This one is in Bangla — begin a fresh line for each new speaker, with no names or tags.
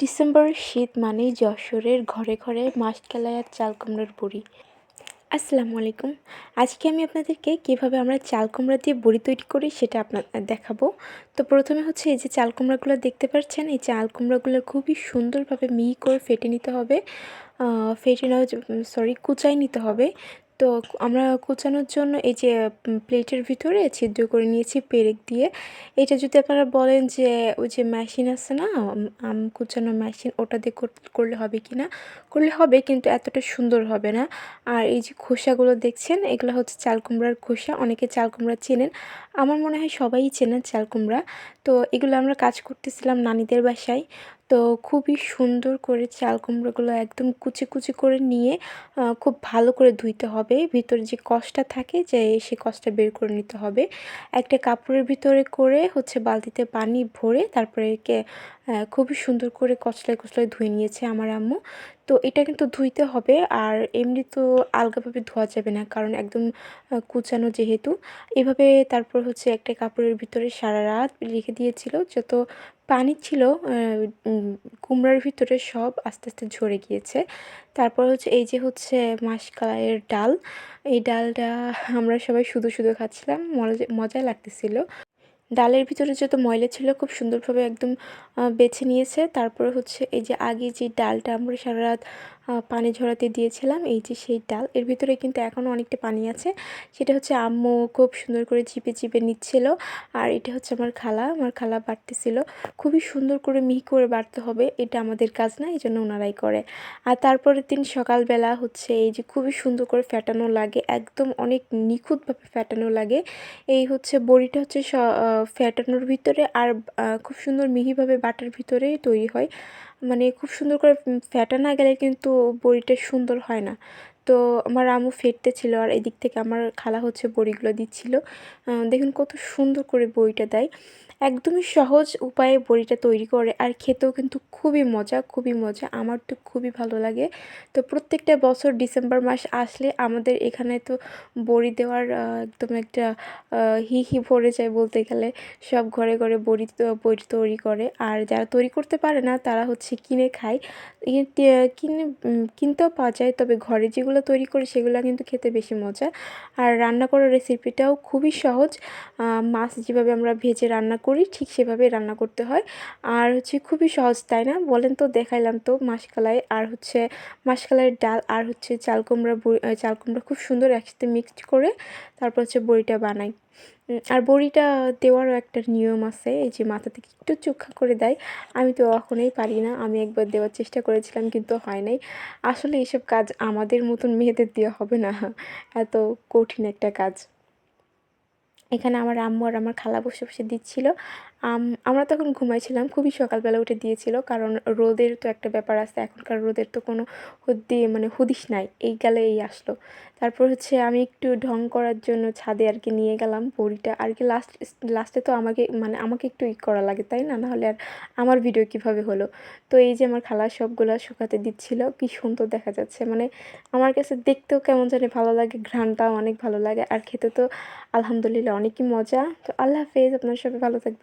ডিসেম্বর শীত মানেই যশোরের ঘরে ঘরে মাসকালাই আর চাল কুমড়োর বড়ি। আসসালামু আলাইকুম। আজকে আমি আপনাদেরকে কীভাবে আমরা চাল কুমড়া দিয়ে বড়ি তৈরি করি সেটা আপনার দেখাবো। তো প্রথমে হচ্ছে এই যে চাল কুমড়াগুলো দেখতে পাচ্ছেন, এই চাল কুমড়াগুলো খুবই সুন্দরভাবে মিহি করে ফেটে নিতে হবে ফেটে নেওয়া সরি কুচাই নিতে হবে। তো আমরা কুচানোর জন্য এই যে প্লেটের ভিতরে ছিদ্র করে নিয়েছি পেরেক দিয়ে। এটা যদি আপনারা বলেন যে, ওই যে মেশিন আছে না আম কুচানো মেশিন, ওটা দিয়ে করলে হবে কি না? করলে হবে, কিন্তু এতটা সুন্দর হবে না। আর এই যে খোসাগুলো দেখছেন, এগুলো হচ্ছে চাল কুমড়ার খোসা, অনেকে চাল কুমড়া চেনেন। আমার মনে হয় সবাই চেনেন চাল কুমড়া। তো এগুলো আমরা কাজ করতেছিলাম নানিদের বাসায়। তো খুবই সুন্দর করে চাল কুমড়োগুলো একদম কুচি কুচি করে নিয়ে খুব ভালো করে ধুইতে হবে। ভিতরে যে কষটা থাকে যে সেই কষটা বের করে নিতে হবে। একটা কাপড়ের ভিতরে করে হচ্ছে বালতিতে পানি ভরে তারপরে খুবই সুন্দর করে কষলায় কষলায় ধুয়ে নিয়েছে আমার আম্মু। তো এটা কিন্তু ধুইতে হবে আর এমনি তো আলগাভাবে ধোয়া যাবে না, কারণ একদম কুচানো যেহেতু। এভাবে তারপর হচ্ছে একটা কাপড়ের ভিতরে সারা রাত রেখে দিয়েছিল, যত পানি ছিল কুমড়ার ভিতরে সব আস্তে আস্তে ঝরে গিয়েছে। তারপর হচ্ছে এই যে হচ্ছে মাসকালাইয়ের ডাল, এই ডালটা আমরা সবাই শুধু শুধু খাচ্ছিলাম, মজা মজা লাগতেছিল। ডালের ভিতরে যত ময়লা ছিল খুব সুন্দরভাবে একদম বেছে নিয়েছে। তারপরে হচ্ছে এই যে আগে যে ডালটা আমরা সারা রাত পানি ঝরাতে দিয়েছিলাম, এই যে সেই ডাল। এর ভিতরে কিন্তু এখনও অনেকটা পানি আছে। সেটা হচ্ছে আম্মু খুব সুন্দর করে চিপে চিপে নিচ্ছিল, আর এটা হচ্ছে আমার খালা। আমার খালা বাড়তেছিল। খুবই সুন্দর করে মিহি করে বাড়তে হবে, এটা আমাদের কাজ না এই জন্য ওনারাই করে। আর তারপরের দিন সকালবেলা হচ্ছে এই যে খুবই সুন্দর করে ফ্যাটানো লাগে, একদম অনেক নিখুঁতভাবে ফ্যাটানো লাগে। এই হচ্ছে বড়িটা হচ্ছে ফ্যাটানোর ভিতরে আর খুব সুন্দর মিহিভাবে বাটার ভিতরে তৈরি হয়। মানে খুব সুন্দর করে ফ্যাটা না গেলে কিন্তু বড়িটা সুন্দর হয় না। তো আমার আমু ফেটতে ছিল আর এদিক থেকে আমার খালা হচ্ছে বড়িগুলো দিচ্ছিল। দেখুন কত সুন্দর করে বড়িটা দেয়। একদমই সহজ উপায়ে বড়িটা তৈরি করে আর খেতেও কিন্তু খুবই মজা খুবই মজা। আমার তো খুবই ভালো লাগে। তো প্রত্যেকটা বছর ডিসেম্বর মাস আসলে আমাদের এখানে তো বড়ি দেওয়ার একদম একটা হি হি ভরে যায় বলতে গেলে। সব ঘরে ঘরে বড়ি বড়ি তৈরি করে। আর যারা তৈরি করতে পারে না তারা হচ্ছে কিনে খায়। কিনে কিনতেও পাওয়া যায়। তবে ঘরে যেগুলো তৈরি করি সেগুলো কিন্তু খেতে বেশি মজা। আর রান্না করার রেসিপিটাও খুবই সহজ। মাছ যেভাবে আমরা ভেজে রান্না করি, ঠিক সেভাবে রান্না করতে হয়। আর হচ্ছে খুবই সহজ, তাই না? বলেন তো, দেখাইলাম তো মাসকালাই, আর হচ্ছে মাসকালাইয়ের ডাল, আর হচ্ছে চালকুমড়া কুমড়া চাল কুমড়া খুব সুন্দর একসাথে মিক্সড করে তারপর হচ্ছে বড়িটা বানাই। আর বড়িটা দেওয়ারও একটা নিয়ম আছে, এই যে মাথা থেকে একটু চুক্ষা করে দেয়। আমি তো কখনোই পারি না, আমি একবার দেওয়ার চেষ্টা করেছিলাম কিন্তু হয় নাই। আসলে এইসব কাজ আমাদের মতন মেয়েদের দেওয়া হবে না, এত কঠিন একটা কাজ। এখানে আমার আম্মু আর আমার খালা বসে বসে দিচ্ছিল আমরা তখন ঘুমাইছিলাম, খুবই সকালবেলা উঠে দিয়েছিল, কারণ রোদের তো একটা ব্যাপার আছে, এখনকার রোদের তো কোনো হুদ্দি মানে হুদিস নাই, এই গেলে এই আসলো। তারপর হচ্ছে আমি একটু ঢং করার জন্য ছাদে আর কি নিয়ে গেলাম বড়িটা, আর কি লাস্ট লাস্টে তো আমাকে মানে আমাকে একটু ই করা লাগে, তাই না? নাহলে আর আমার ভিডিও কীভাবে হলো? তো এই যে আমার খালা সবগুলো শুকাতে দিচ্ছিল, কি সুন্দর দেখা যাচ্ছে মানে আমার কাছে দেখতেও কেমন জানি ভালো লাগে, ঘ্রাণটাও অনেক ভালো লাগে, আর খেতে তো আলহামদুলিল্লাহ অনেকই মজা। তো আল্লাহ হাফেজ, আপনার সবাই ভালো থাকবে